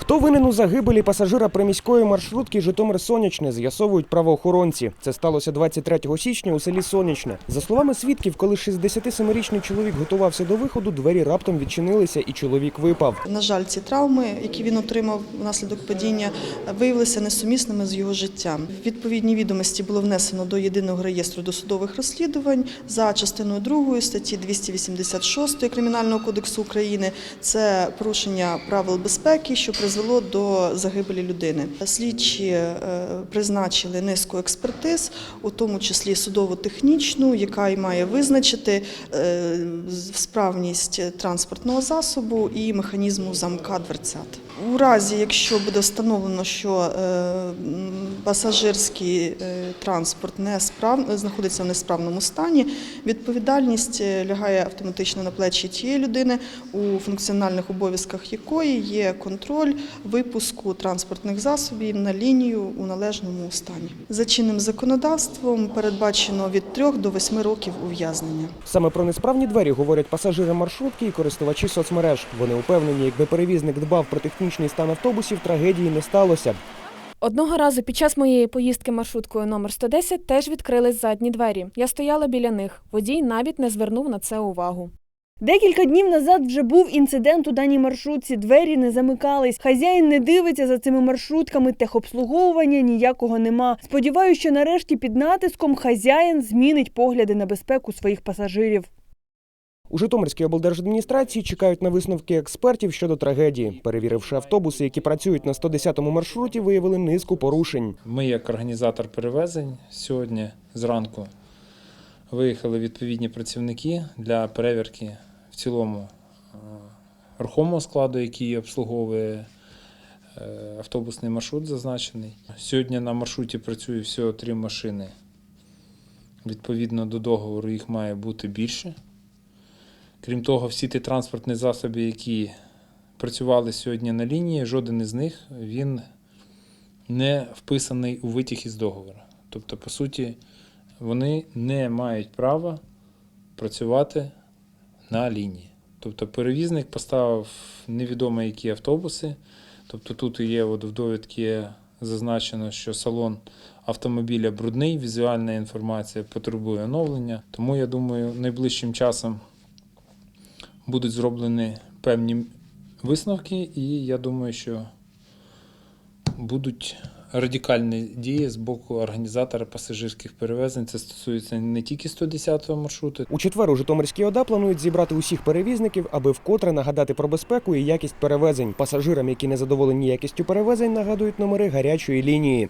Хто винен у загибелі пасажира приміської маршрутки Житомир Сонячне, з'ясовують правоохоронці. Це сталося 23 січня у селі Сонячне. За словами свідків, коли 67-річний чоловік готувався до виходу, двері раптом відчинилися і чоловік випав. На жаль, ці травми, які він отримав внаслідок падіння, виявилися несумісними з його життям. Відповідні відомості було внесено до єдиного реєстру досудових розслідувань за частиною 2 статті 286 Кримінального кодексу України. Це порушення правил безпеки, що призвело до загибелі людини. Слідчі е, призначили низку експертиз, у тому числі судово-технічну, яка й має визначити е, справність транспортного засобу і механізму замка дверцят. У разі, якщо буде встановлено, що е, пасажирський е, транспорт не справ... знаходиться в несправному стані, відповідальність е, лягає автоматично на плечі тієї людини, у функціональних обов'язках якої є контроль випуску транспортних засобів на лінію у належному стані. За чинним законодавством передбачено від 3 до 8 років ув'язнення. Саме про несправні двері говорять пасажири маршрутки і користувачі соцмереж. Вони упевнені, якби перевізник дбав про технічний стан автобусів, трагедії не сталося. Одного разу під час моєї поїздки маршруткою номер 110 теж відкрились задні двері. Я стояла біля них. Водій навіть не звернув на це увагу. Декілька днів назад вже був інцидент у даній маршрутці. Двері не замикались. Хазяїн не дивиться за цими маршрутками, техобслуговування ніякого нема. Сподіваюся, що нарешті під натиском хазяїн змінить погляди на безпеку своїх пасажирів. У Житомирській облдержадміністрації чекають на висновки експертів щодо трагедії. Перевіривши автобуси, які працюють на 110-му маршруті, виявили низку порушень. Ми, як організатор перевезень, сьогодні зранку виїхали відповідні працівники для перевірки в цілому е, рухомого складу, який обслуговує е, автобусний маршрут зазначений. Сьогодні на маршруті працює всього три машини. Відповідно до договору їх має бути більше. Крім того, всі ті транспортні засоби, які працювали сьогодні на лінії, жоден із них він не вписаний у витяг із договору. Тобто, по суті, вони не мають права працювати на лінії. Тобто перевізник поставив невідомо які автобуси. Тобто тут є от в довідці зазначено, що салон автомобіля брудний, візуальна інформація потребує оновлення. Тому я думаю, найближчим часом будуть зроблені певні висновки, і я думаю, що будуть радикальні дії з боку організатора пасажирських перевезень. Це стосується не тільки 110-го маршруту, У четвер у Житомирській ОДА планують зібрати усіх перевізників, аби вкотре нагадати про безпеку і якість перевезень. Пасажирам, які не задоволені якістю перевезень, нагадують номери гарячої лінії.